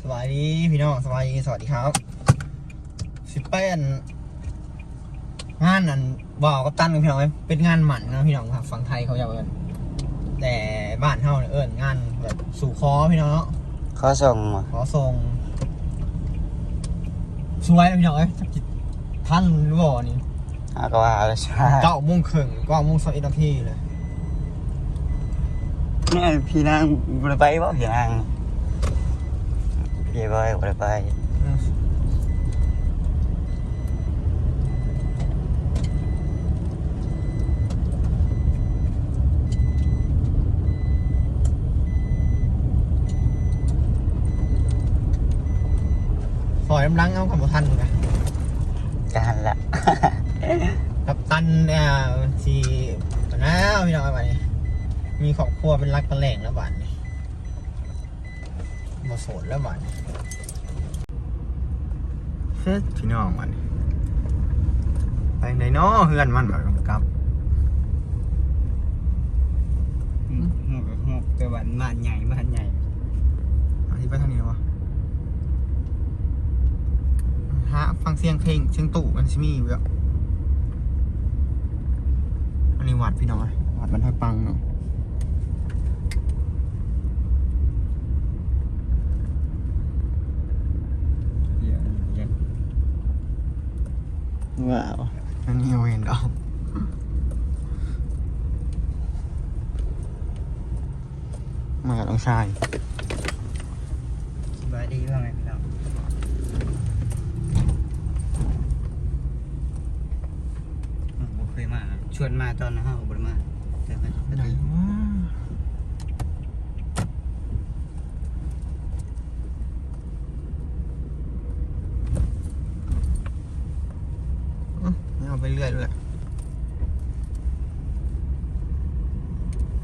สวัสดีพี่น้องสวัสดีสวัสดีครับสิเป็นงานนั่นว่าวกับตันกับพี่น้องเอ้ยเป็นงานหมันนะพี่น้องครับฝั่งไทยเขาอยากเอินแต่บ้านเฮาเนี่ยเอินงานแบบสู่คอพี่น้องเนาะเขาส่งมาขอส่งสวยนะพี่น้องเอ้ยจักจิตท่านรู้บ่นี่อาก็ว่าแล้วใช่เก้าโมงครึ่งเก้าโมงสิบเอ็ดนาทีเลยเนี่ยพี่นางบ่ได้ไปบ่พี่นาง พี่บอยบ่ได้ไปอืมซอยน้ำลังเอากับทันนะกันละ กับตันเนี่ยสีน้าวพี่น้องไปนี่มีครอบครัวเป็นรักเป็นแหล่งแล้วบ้านนี่ มาโสดแล้วบ้านนี่เฮ้ยพี่น้องบ้านนี่ไปไหนเนาะเฮือนมันแบบกับหกหกแต่วันบ้านใหญ่บ้านใหญ่อันที่ไปทางนี้วะฮะฟังเสียงเพลงเสียงตู่มันชิมีอยู่แล้วอันนี้วัดพี่น้องอะวัดบรรทัดปังเนาะ เดี๋ยวเดี๋ยว ว้าวอันนี้เอาเห็นดอกมากับน้องชายสบายดีว่าไงพี่น้องอืมบ่เคยมา ชวนมาตอนเฮาบ่ได้มาแต่ก็ก็ไหนดีวะอื้อไม่เอาไปเรื่อยด้วย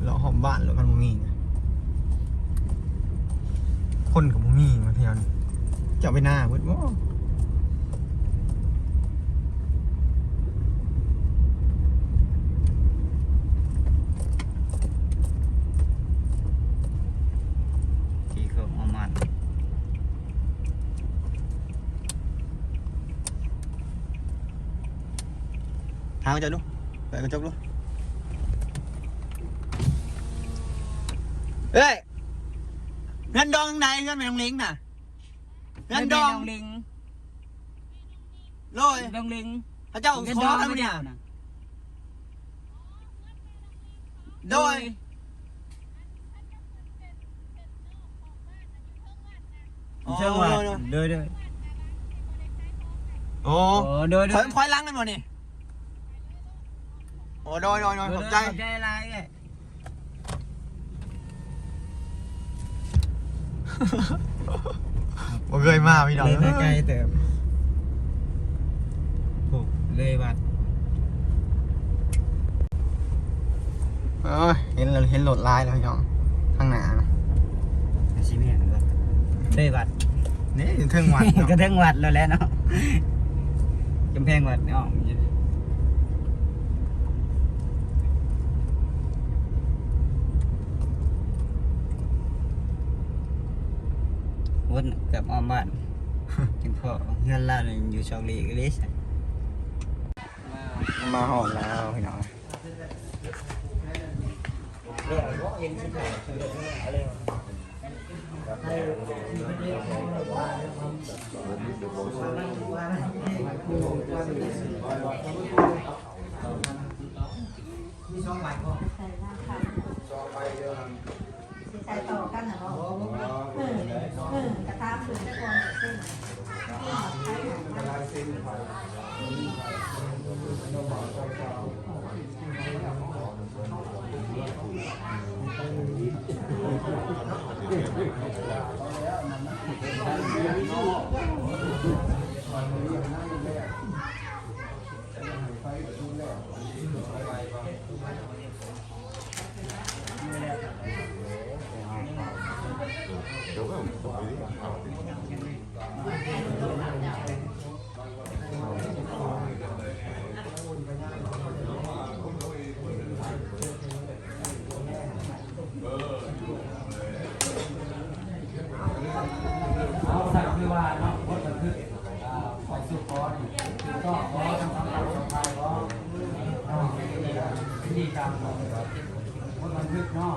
เราหอมบ้านแล้วมันบ่มีไง คนกับบ่มีมาเที่ยวนี่จะเอาไปหน้าเบิดบ่ที่เขาเอามาทางจะดูไปกระจกดูเฮ้ย นดองไหนเงินไม่ต้องลิงก์น่ะเงินดองลิงโลยดองลิงพระเจ้าขอกันเนี่ยโดยเชื่อว่าเด้อเด้อโอ้โอ้เด้อถเด้อยถอยหลังกันหมดนี่โอ้โดยโดยโดยขอบใจขอบใจอะไรแก บ่เคยมาพี่น้องเลยไปไกลเติมถูกเลยวัดเออเห็นแล้วเห็นโหลดลายแล้วพี่น้องข้างหน้านะชิเมียนก็เลยวัดนี่ถึงเทิงวัดเนาะ ก็ถึงวัดแล้วแหละเนาะกำแพงวัดเนาะ วนกับอ้อมบ้านกินพ่อเงินล่าเลยอยู่ชองลีก็เลยใช่มาหอดแล้วพี่น้องมีสองใบก็ใส่หน้าค่ะสิใส่ต่อกันนะเนาะเอ เอาสักคือว่าน้องพจน์บันทึกอ่าขอสุขขอดีก็ขอทำความเข้าใจขอพิธีกรรมพจน์บันทึกเนาะ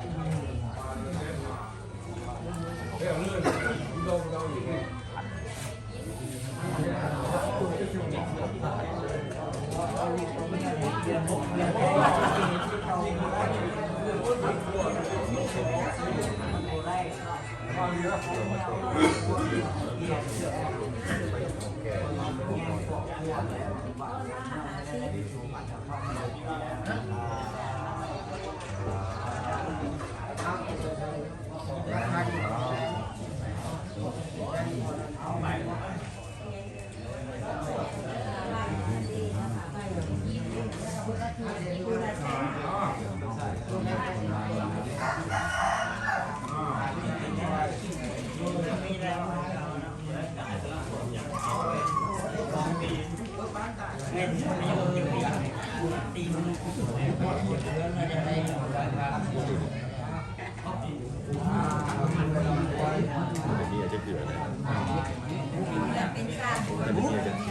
like a problem. อกไปตรวจเลือดเป็นไปเลย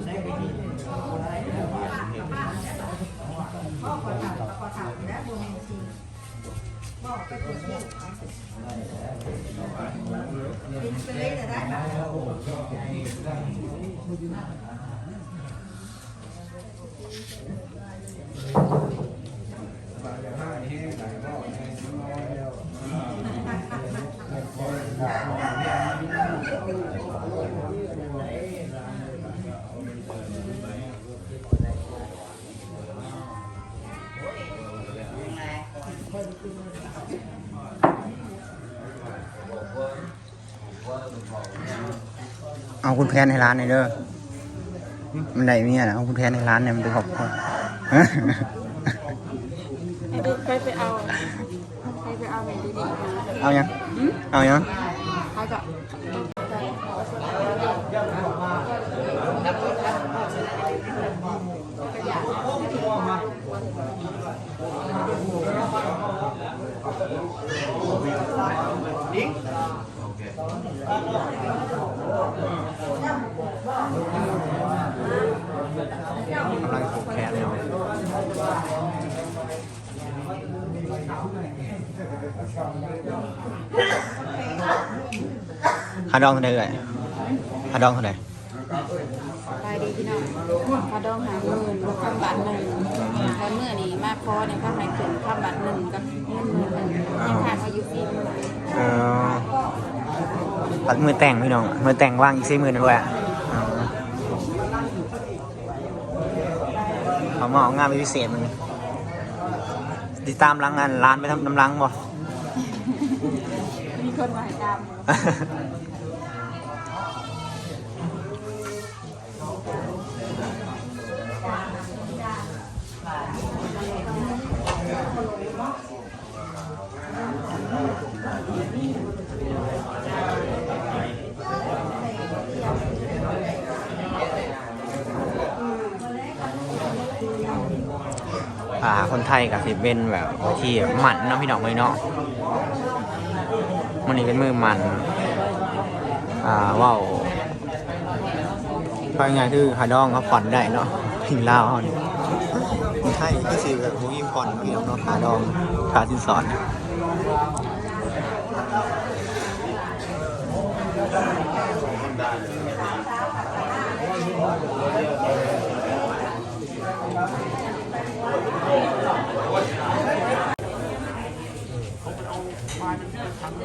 ได้ เอาคุณแพนให้ร้านหน่อยเด้อมันได้เมียนะเอาคุณแพนให้ร้านเนี่ยมันเป็นครอบครัวให้ดูไปไปเอาไปไปเอาแบบดีๆนะเอายังเอายังเขาจะ กำลังผูกแขนเนาะฮาดองเท่าไหร่เอ่ยฮาดองเท่าไหร่ไปดีพี่น้องพอดองหาหมื่นกับคำบาทหนึ่งแล้วเมื่อนี้มากพอในข้างในถึงคำบาทหนึ่งกับเงินหมื่นหนึ่งยังขาดอายุสี่หมื่นเออปัดมือแต่งพี่น้องมือแต่งว่างอีกสี่หมื่นด้วย อะเขามาเอางานเป็นพิเศษมึงติดตามร้านงานร้านไปทำน้ำล้างบ่ มีคนมาให้ตาม อ่าคนไทยกับสิเป็นแบบที่หมันเนาะพี่น้องเลยเนาะมันนี้เป็นมือหมัน อ่าว่าวก็ง่ายๆคือฮาดองเขาผ่อนได้เนาะพิงลาวเขานี่ไทยก็สิแบบบ่มีผ่อนพี่น้องเนาะขาดองขาสินสอ ด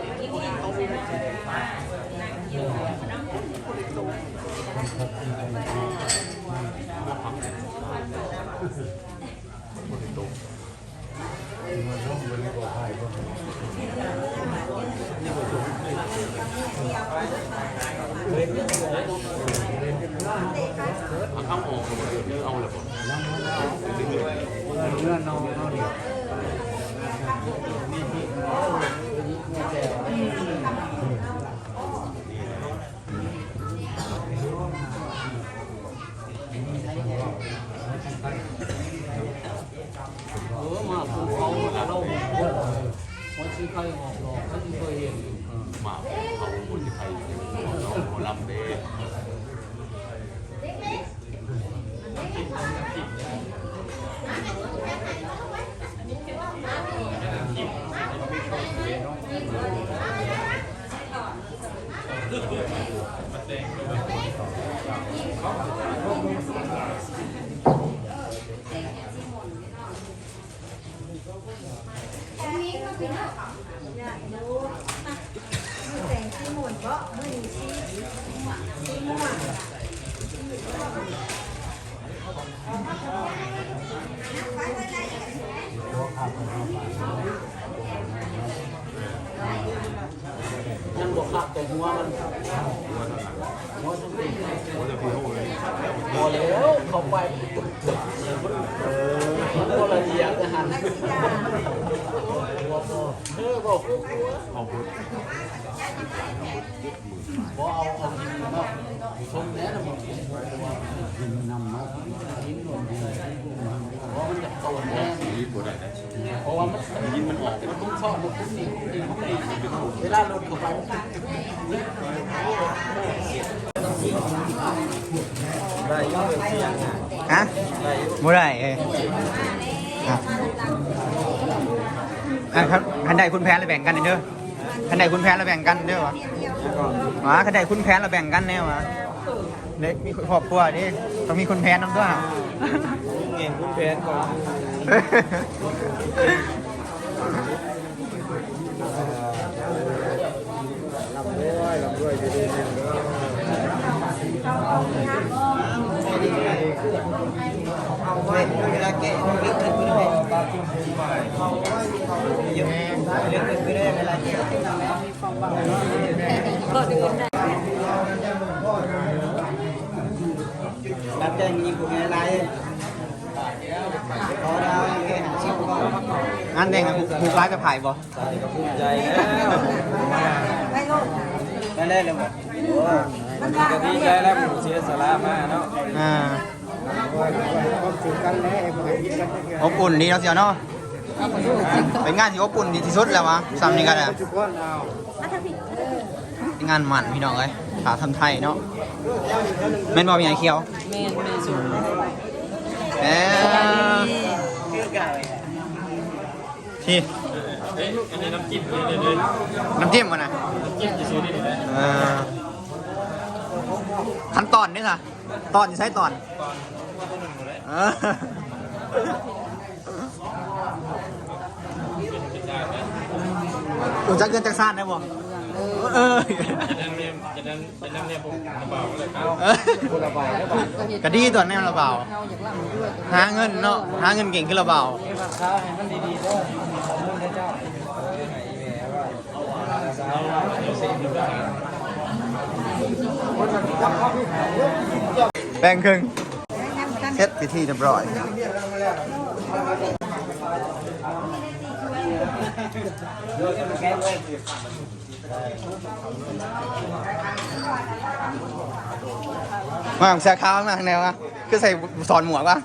แต่งที่หมุนบ่มือชี้ชี้ม่วง ยังบวกขับแต่หัวมันหัวสติพอแล้วเขาไปมันก็ละเอียดนะฮะเออบอกเอาพุทพอเอาเอาจริงเนาะชมแน่นะมึงกินนำเนาะกินรวมดีเพราะมันจะโตแน่ เพราะว่ามันยินมันออกมันต้องชอบมันต้องหนีหนีมันหนีเวลาลดเข้าไปฮะบ่ได้เอ้ยอะอะครับคันใดคุณแพ้แล้วแบ่งกันเด้อคันใดคุณแพ้แล้วแบ่งกันเด้อวะอ๋อคันใดคุณแพ้แล้วแบ่งกันแน่วะเด็กมีครอบครัวดิต้องมีคุณแพ้น้ำด้วยเก่งคุณแพ้ก่อน เวลาแกะเลือกขึ้นไอันเด้งอะผูกร้ายจะผ่ายบ่ใจแล้วไม่โลดได้ได้เลยบ่มันว่าก็ดีใจแล้วผมเสียสละมาเนาะอ่าอบอุ่นดีเนาะเสียวเนาะเป็นงานที่อบอุ่นดีที่สุดแล้ววะซ้ำนี่กันอะอันถ้าผิดเออเป็นงานหมันพี่น้องเอ้ยขาทำไทยเนาะแม่นบ่มีไอเขียวแม่นแม่นเอ้ ยที่น้ำจิ้มน้ำจิ้มมันนะเออขั้นตอนนี่ค่ะ ตอนจะใช้ตอนเอออูจักเกินจักซ่านได้บ่เออคนละใบแล้วบาทกะดีตัวแน่ระเบาเราอยากล่ำด้วยหาเงินเนาะหาเงินเก่งขึ้นระเบา แบ่งครึ่งเซ็ตพิธีเรียบร้อยมาเสียข้าวมาแนวอะคือใส่สอนหมวกวะ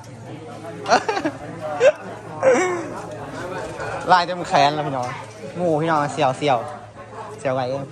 ลายเต็มแขนแล้วพี่น้องงูพี่น้องเสียวเสียวเสียวไก่เอง